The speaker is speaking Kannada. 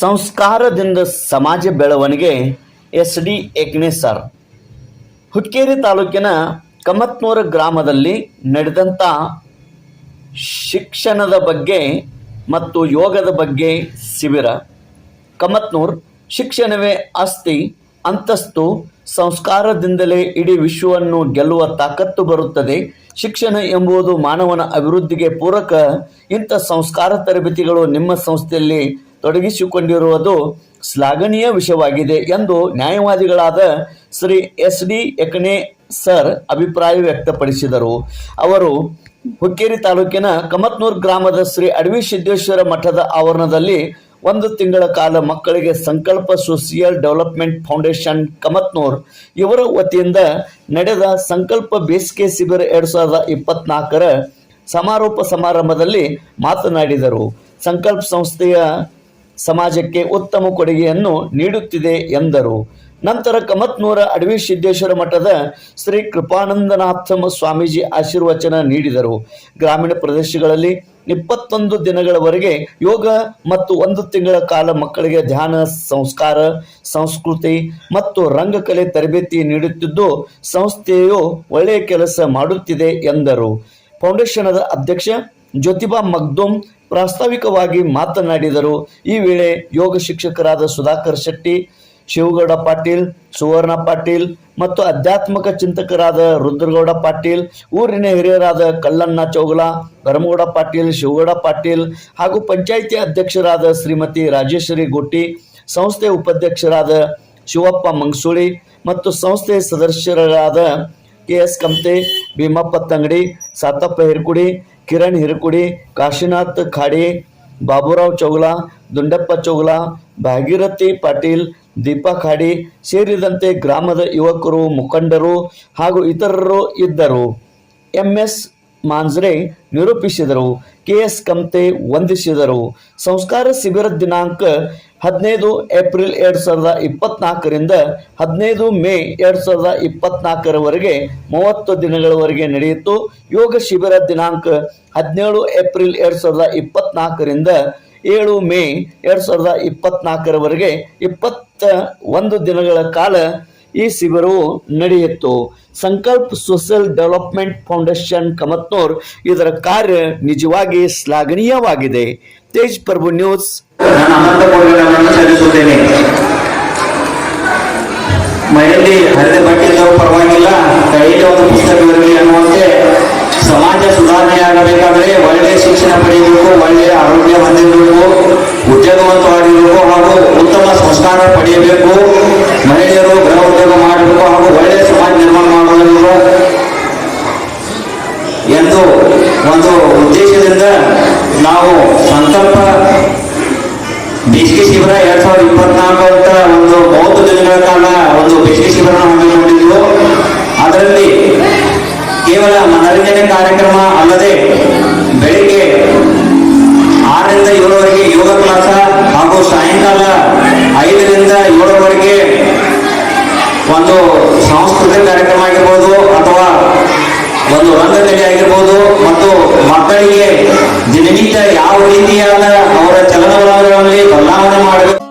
ಸಂಸ್ಕಾರದಿಂದ ಸಮಾಜ ಬೆಳವಣಿಗೆ ಎಸ್ ಡಿ ಸರ್. ಹುಕ್ಕೇರಿ ತಾಲೂಕಿನ ಕಮತ್ನೂರ ಗ್ರಾಮದಲ್ಲಿ ನಡೆದಂಥ ಶಿಕ್ಷಣದ ಬಗ್ಗೆ ಮತ್ತು ಯೋಗದ ಬಗ್ಗೆ ಶಿಬಿರ. ಕಮತ್ನೂರ್ ಶಿಕ್ಷಣವೇ ಆಸ್ತಿ, ಅಂತಸ್ತು, ಸಂಸ್ಕಾರದಿಂದಲೇ ಇಡೀ ವಿಶ್ವವನ್ನು ಗೆಲ್ಲುವ ತಾಕತ್ತು ಬರುತ್ತದೆ. ಶಿಕ್ಷಣ ಎಂಬುದು ಮಾನವನ ಅಭಿವೃದ್ಧಿಗೆ ಪೂರಕ ಇಂಥ ಸಂಸ್ಕಾರ ತರಬೇತಿಗಳು ನಿಮ್ಮ ಸಂಸ್ಥೆಯಲ್ಲಿ ತೊಡಗಿಸಿಕೊಂಡಿರುವುದು ಶ್ಲಾಘನೀಯ ವಿಷಯವಾಗಿದೆ ಎಂದು ನ್ಯಾಯವಾದಿಗಳಾದ Shri S D Ekne sir ಅಭಿಪ್ರಾಯ ವ್ಯಕ್ತಪಡಿಸಿದರು. ಅವರು ಹುಕ್ಕೇರಿ ತಾಲೂಕಿನ ಕಮತ್ನೂರ್ ಗ್ರಾಮದ ಶ್ರೀ ಅಡವಿ ಸಿದ್ದೇಶ್ವರ ಮಠದ ಆವರಣದಲ್ಲಿ ಒಂದು ತಿಂಗಳ ಕಾಲ ಮಕ್ಕಳಿಗೆ ಸಂಕಲ್ಪ ಸೋಷಿಯಲ್ ಡೆವಲಪ್ಮೆಂಟ್ ಫೌಂಡೇಶನ್ ಕಮತ್ನೂರ್ ಇವರ ವತಿಯಿಂದ ನಡೆದ ಸಂಕಲ್ಪ ಬೇಸಿಗೆ ಶಿಬಿರ ಎರಡು ಸಾವಿರದ ಇಪ್ಪತ್ನಾಲ್ಕರ ಸಮಾರೋಪ ಸಮಾರಂಭದಲ್ಲಿ ಮಾತನಾಡಿದರು. ಸಂಕಲ್ಪ ಸಂಸ್ಥೆಯ ಸಮಾಜಕ್ಕೆ ಉತ್ತಮ ಕೊಡುಗೆಯನ್ನು ನೀಡುತ್ತಿದೆ ಎಂದರು. ನಂತರ ಕಮತ್ನೂರ ಅಡವಿ ಸಿದ್ದೇಶ್ವರ ಮಠದ ಶ್ರೀ ಕೃಪಾನಂದನಾಥ ಸ್ವಾಮೀಜಿ ಆಶೀರ್ವಚನ ನೀಡಿದರು. ಗ್ರಾಮೀಣ ಪ್ರದೇಶಗಳಲ್ಲಿ ಇಪ್ಪತ್ತೊಂದು ದಿನಗಳವರೆಗೆ ಯೋಗ ಮತ್ತು ಒಂದು ತಿಂಗಳ ಕಾಲ ಮಕ್ಕಳಿಗೆ ಧ್ಯಾನ, ಸಂಸ್ಕಾರ, ಸಂಸ್ಕೃತಿ ಮತ್ತು ರಂಗಕಲೆ ತರಬೇತಿ ನೀಡುತ್ತಿದ್ದು ಸಂಸ್ಥೆಯು ಒಳ್ಳೆಯ ಕೆಲಸ ಮಾಡುತ್ತಿದೆ ಎಂದರು. ಫೌಂಡೇಶನದ ಅಧ್ಯಕ್ಷ ಜ್ಯೋತಿಬಾ ಮಗ್ದೋಮ್ ಪ್ರಾಸ್ತಾವಿಕವಾಗಿ ಮಾತನಾಡಿದರು. ಈ ವೇಳೆ ಯೋಗ ಶಿಕ್ಷಕರಾದ ಸುಧಾಕರ್ ಶೆಟ್ಟಿ, ಶಿವಗೌಡ ಪಾಟೀಲ್, ಸುವರ್ಣ ಪಾಟೀಲ್ ಮತ್ತು ಆಧ್ಯಾತ್ಮಿಕ ಚಿಂತಕರಾದ ರುದ್ರಗೌಡ ಪಾಟೀಲ್, ಊರಿನ ಹಿರಿಯರಾದ ಕಲ್ಲಣ್ಣ ಚೌಗಲ, ಧರ್ಮಗೌಡ ಪಾಟೀಲ್, ಶಿವಗೌಡ ಪಾಟೀಲ್ ಹಾಗೂ ಪಂಚಾಯಿತಿ ಅಧ್ಯಕ್ಷರಾದ ಶ್ರೀಮತಿ ರಾಜೇಶ್ವರಿ ಗುಟ್ಟಿ, ಸಂಸ್ಥೆ ಉಪಾಧ್ಯಕ್ಷರಾದ ಶಿವಪ್ಪ ಮಂಗಸೂಳಿ ಮತ್ತು ಸಂಸ್ಥೆ ಸದಸ್ಯರಾದ ಕೆ ಎಸ್ ಕಮ್ತೆ ಭೀಮಪ್ಪ ತಂಗಡಿ, ಸಾತಪ್ಪ ಹಿರ್ಕುಡಿ ಕಿರಣ್ ಹಿರಕುಡಿ, ಕಾಶಿನಾಥ್ ಖಾಡಿ, ಬಾಬುರಾವ್ ಚೌಗ್ಲಾ, ದುಂಡಪ್ಪ ಚೌಗ್ಲಾ, ಭಾಗೀರಥಿ ಪಾಟೀಲ್, ದೀಪಾ ಖಾಡಿ ಸೇರಿದಂತೆ ಗ್ರಾಮದ ಯುವಕರು, ಮುಖಂಡರು ಹಾಗೂ ಇತರರು ಇದ್ದರು. ಎಂ ಎಸ್ ಮಾಂಜ್ರೆ ನಿರೂಪಿಸಿದರು. ಕೆ ಎಸ್ ಕಮ್ತೆ ವಂದಿಸಿದರು. ಸಂಸ್ಕಾರ ಶಿಬಿರ ದಿನಾಂಕ ಹದಿನೈದು ಏಪ್ರಿಲ್ ಎರಡು ಸಾವಿರದ ಇಪ್ಪತ್ನಾಲ್ಕರಿಂದ ಹದಿನೈದು ಮೇ ಎರಡು ಸಾವಿರದ ಇಪ್ಪತ್ನಾಲ್ಕರವರೆಗೆ ಮೂವತ್ತು ದಿನಗಳವರೆಗೆ ನಡೆಯಿತು. ಯೋಗ ಶಿಬಿರ ದಿನಾಂಕ ಹದಿನೇಳು ಏಪ್ರಿಲ್ ಎರಡು ಸಾವಿರದ ಇಪ್ಪತ್ನಾಲ್ಕರಿಂದ ಏಳು ಮೇ ಎರಡು ಸಾವಿರದ ಇಪ್ಪತ್ನಾಲ್ಕರವರೆಗೆ ಇಪ್ಪತ್ತ ಒಂದು ದಿನಗಳ ಕಾಲ ಈ ಶಿಬಿರವು ನಡೆಯಿತು. ಸಂಕಲ್ಪ ಸೋಷಿಯಲ್ ಡೆವಲಪ್ಮೆಂಟ್ ಫೌಂಡೇಶನ್ ಕಮತ್ನೂರ್ ಇದರ ಕಾರ್ಯ ನಿಜವಾಗಿ ಶ್ಲಾಘನೀಯವಾಗಿದೆ. ತೇಜ್ ಪ್ರಭು ನ್ಯೂಸ್. ಸಲ್ಲಿಸುತ್ತೇನೆ ಮನೆಯಲ್ಲಿ ಹರಿದ ಬಟ್ಟಿದ್ದವು ಪರವಾಗಿಲ್ಲ. ಕೈಯಲ್ಲಿ ಒಂದು ಪುಸ್ತಕ ಇರಲಿ ಅನ್ನುವಂತೆ ಸಮಾಜ ಸುಧಾರಣೆ ಆಗಬೇಕಾದ್ರೆ ಒಳ್ಳೆಯ ಶಿಕ್ಷಣ ಪಡೆಯಬೇಕು, ಒಳ್ಳೆಯ ಆರೋಗ್ಯ ಹೊಂದಿರಬೇಕು ಉದ್ಯೋಗವಂತವಾಗಿರಬೇಕು ಹಾಗೂ ಉತ್ತಮ ಸಂಸ್ಕಾರ ಪಡೆಯಬೇಕು. ಮಹಿಳೆಯರು ಗೃಹ ಉದ್ಯೋಗ ಮಾಡಬೇಕು ಹಾಗೂ ಒಳ್ಳೆಯ ಸಮಾಜ ನಿರ್ಮಾಣ ಮಾಡಬೇಕು ಎಂದು ಒಂದು ಉದ್ದೇಶದಿಂದ ನಾವು ಸಂಕಲ್ಪ ಬೇಸಿಗೆ ಶಿಬಿರ ಎರಡ್ ಸಾವಿರದ ಇಪ್ಪತ್ನಾಲ್ಕು ಅಂತ ಒಂದು ಮೂವತ್ತು ದಿನಗಳ ಕಾಲ ಒಂದು ಬೇಸಿಗೆ ಶಿಬಿರ ಹಮ್ಮಿಕೊಂಡಿದ್ದೆವು ಅದರಲ್ಲಿ ಕೇವಲ ಮನರಂಜನೆ ಕಾರ್ಯಕ್ರಮ ಅಲ್ಲದೆ ರಂಗಕಲೆ ಆಗಿರ್ಬೋದು ಮತ್ತು ಮಕ್ಕಳಿಗೆ ದಿನನಿತ್ಯ ಯಾವ ರೀತಿಯಾದ ಅವರ ಚಲನವಲನಗಳಲ್ಲಿ ಬದಲಾವಣೆ ಮಾಡಬೇಕು